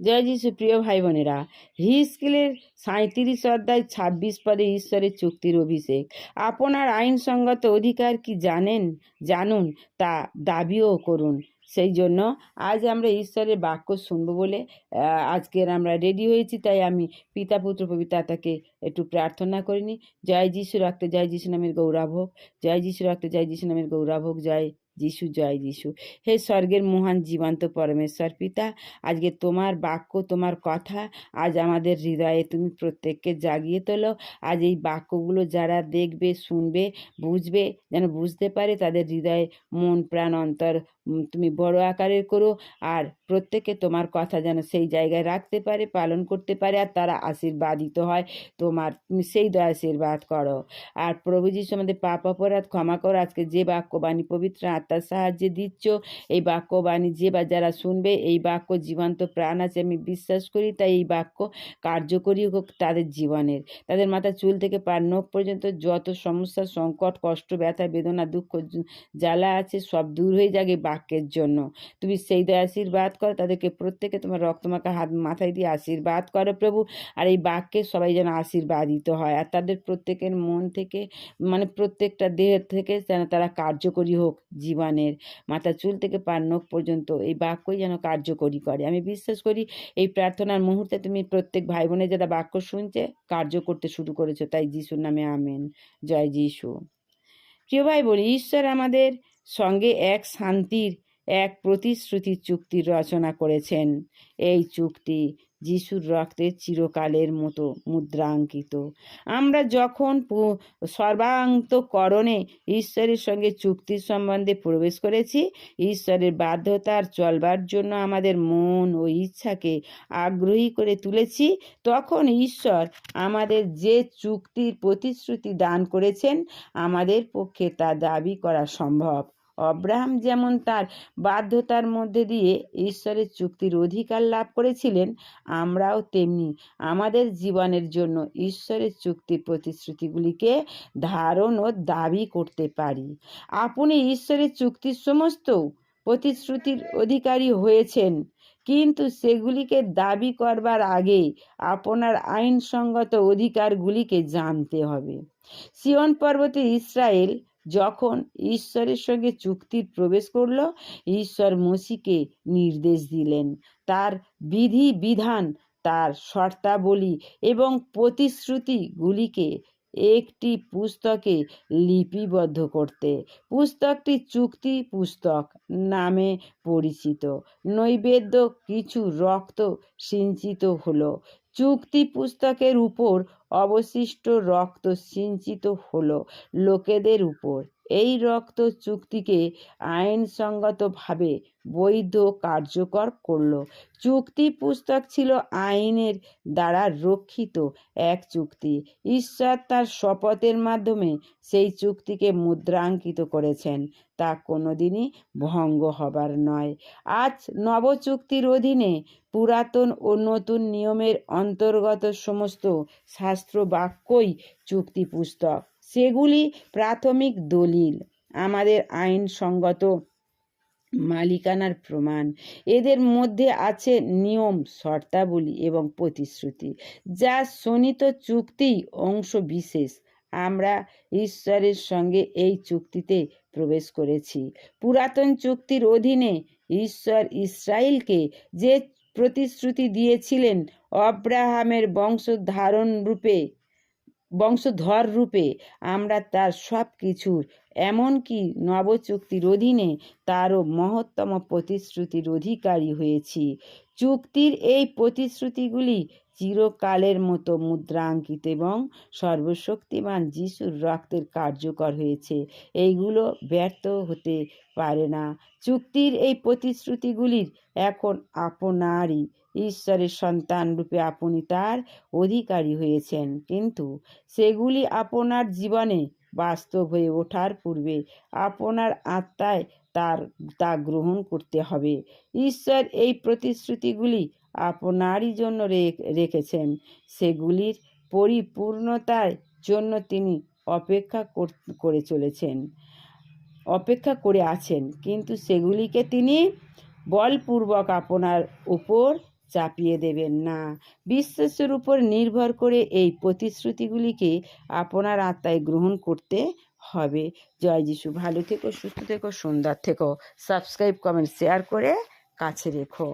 জয় যিশু প্রিয় ভাই বোনেরা হিস্কেলের সাঁত্রিশ অধ্যায় ছাব্বিশ পদে ঈশ্বরের চুক্তির অভিষেক। আপনার আইনসঙ্গত অধিকার কি জানেন? জানুন, তা দাবিও করুন। সেই জন্য আজ আমরা ঈশ্বরের বাক্য শুনব বলে আজকের আমরা রেডি হয়েছি, তাই আমি পিতা, পুত্র পবিতাকে একটু প্রার্থনা করিনি। জয় যিশু, রক্তে, জয় যিশু নামের গৌরব হোক। জয় যিশু, রক্তে, জয় যিশু নামের গৌরব হোক। জয় যিশু, জয় যিশু। হে স্বর্গের মহান জীবন্ত পরমেশ্বর পিতা, আজকে তোমার বাক্য, তোমার কথা আজ আমাদের হৃদয়ে তুমি প্রত্যেককে জাগিয়ে তোলো। আজ এই বাক্যগুলো যারা দেখবে, শুনবে, বুঝবে, যেন বুঝতে পারে তাদের হৃদয়ে মন, প্রাণ, অন্তর তুমি বড় আকারের করো। আর প্রত্যেকে তোমার কথা যেন সেই জায়গায় রাখতে পারে, পালন করতে পারে, আর তারা আশীর্বাদিত হয়। তোমার তুমি সেই দয়া আশীর্বাদ করো। আর প্রভু যিশু আমাদের পাপ অপরাধ ক্ষমা করো। আজকে যে বাক্যবাণী পবিত্র আত্মার সাহায্যে দিচ্ছ। এই বাক্যবাণী যে বা যারা শুনবে, এই বাক্য জীবন্ত প্রাণ আছে, আমি বিশ্বাস করি, তাই এই বাক্য কার্যকরী হোক তাদের জীবনের। তাদের মাথা চুল থেকে পার নখ পর্যন্ত যত সমস্যা, সংকট, কষ্ট, ব্যথা, বেদনা, দুঃখ জ্বালা আছে, সব দূর হয়ে যাবে এই বাক্যের জন্য। তুমি সেই দয়া আশীর্বাদ করো, তাদেরকে প্রত্যেকে তোমার রক্তমাখা হাত মাথায় দিয়ে আশীর্বাদ করো প্রভু। আর এই বাক্যে সবাই যেন আশীর্বাদিত হয়, আর তাদের প্রত্যেকের মন থেকে মানে প্রত্যেকটা দেহের থেকে যেন তারা কার্যকরী হোক জীবনের মাথা চুল থেকে পার নখ পর্যন্ত এই বাক্যই যেন কার্যকরী করে। আমি বিশ্বাস করি এই প্রার্থনার মুহূর্তে তুমি প্রত্যেক ভাই বোনের যারা বাক্য শুনছে, কার্য করতে শুরু করেছ। তাই যিশুর নামে আমেন। জয় যিশু। প্রিয় ভাই বলি ঈশ্বর আমাদের সঙ্গে এক শান্তির, এক প্রতিশ্রুতি চুক্তির রচনা করেছেন। এই চুক্তি যিশুর রক্তে চিরকালের মতো মুদ্রাঙ্কিত। আমরা যখন সর্বান্তকরণে ঈশ্বরের সঙ্গে চুক্তির সম্বন্ধে প্রবেশ করেছি, ঈশ্বরের বাধ্যতার চলবার জন্য আমাদের মন ও ইচ্ছাকে আগ্রহী করে তুলেছি, তখন ঈশ্বর আমাদের যে চুক্তির প্রতিশ্রুতি দান করেছেন, আমাদের পক্ষে তা দাবি করা সম্ভব। অব্রাহাম যেমন তার বাধ্যতার মধ্যে দিয়ে ঈশ্বরের চুক্তির অধিকার লাভ করেছিলেন, আমরাও তেমনি আমাদের জীবনের জন্য ঈশ্বরের চুক্তির প্রতিশ্রুতিগুলিকে ধারণ ও দাবি করতে পারি। আপনি ঈশ্বরের চুক্তির সমস্ত প্রতিশ্রুতির অধিকারী হয়েছেন, কিন্তু সেগুলিকে দাবি করবার আগে আপনার আইনসঙ্গত অধিকারগুলিকে জানতে হবে। সিয়ন পর্বতে ইসরায়েল যখন ঈশ্বরের সঙ্গে চুক্তির প্রবেশ করল, ঈশ্বর মসিকে নির্দেশ দিলেন। তার বিধি বিধান, তার শর্তাবলী এবং প্রতিশ্রুতিগুলিকে একটি পুস্তকে লিপিবদ্ধ করতে। পুস্তকটি চুক্তি পুস্তক নামে পরিচিত। নৈবেদ্য কিছু রক্ত সিঞ্চিত হলো। চুক্তি পুস্তকের উপর অবশিষ্ট রক্ত সিঞ্চিত হলো লোকেদের উপর। এই রক্ত চুক্তিকে আইনসঙ্গতভাবে বৈধ কার্যকর করল। চুক্তি পুস্তক ছিল আইনের দ্বারা রক্ষিত এক চুক্তি। ঈশ্বর তার শপথের মাধ্যমে সেই চুক্তিকে মুদ্রাঙ্কিত করেছেন। তা কোনোদিনই ভঙ্গ হবার নয়। আজ নবচুক্তির অধীনে পুরাতন ও নতুন নিয়মের অন্তর্গত সমস্ত শাস্ত্র বাক্যই চুক্তি পুস্তক সেগুলি প্রাথমিক দলিল। আমাদের আইনসঙ্গত মালিকানার প্রমাণ। এদের মধ্যে আছে নিয়ম, শর্তাবলী এবং প্রতিশ্রুতি, যা শোনিত চুক্তি অংশ বিশেষ। আমরা ঈশ্বরের সঙ্গে এই চুক্তিতে প্রবেশ করেছি। পুরাতন চুক্তির অধীনে ঈশ্বর ইসরায়েলকে যে প্রতিশ্রুতি দিয়েছিলেন, অব্রাহামের বংশধারণ রূপে বংশধর রূপে আমরা তার সব কিছুর এমনকি নবচুক্তির অধীনে তারও মহত্তম প্রতিশ্রুতির অধিকারী হয়েছি। চুক্তির এই প্রতিশ্রুতিগুলি চিরকালের মতো মুদ্রাঙ্কিত এবং সর্বশক্তিমান যিশুর রক্তের কার্যকর হয়েছে। এইগুলো ব্যর্থ হতে পারে না। চুক্তির এই প্রতিশ্রুতিগুলির এখন আপনারই ঈশ্বরের সন্তান রূপে আপনি তার অধিকারী হয়েছেন। কিন্তু সেগুলি আপনার জীবনে বাস্তব হয়ে ওঠার পূর্বে আপনার আত্মায় তার, তা গ্রহণ করতে হবে। ঈশ্বর এই প্রতিশ্রুতিগুলি আপনারই জন্য রেখেছেন। সেগুলির পরিপূর্ণতার জন্য তিনি অপেক্ষা করে চলেছেন, অপেক্ষা করে আছেন। কিন্তু সেগুলিকে তিনি বলপূর্বক আপনার উপর চাপিয়ে দেবেন না। বিশ্বাসের উপর নির্ভর করে এই প্রতিশ্রুতিগুলিকে আপনার আত্মায় গ্রহণ করতে হবে। জয় যিশু। ভালো থেকো, সুস্থ থেকো, সুন্দর থেকো। সাবস্ক্রাইব, কমেন্ট, শেয়ার করে কাছে রেখো।